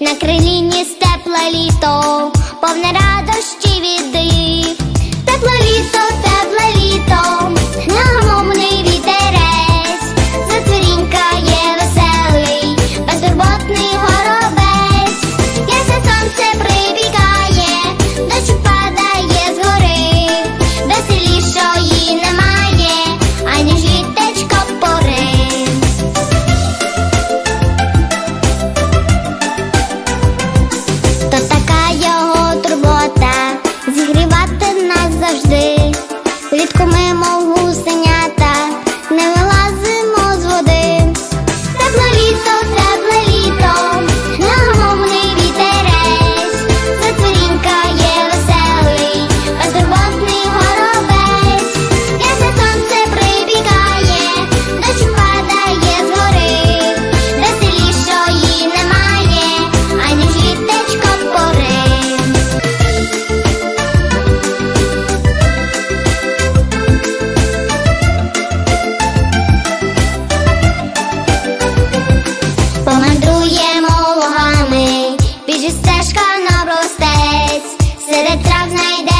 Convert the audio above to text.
на крилі ніс тепле літо, повне радощі від влітку ми мов. нам ростець, серед трав знайде.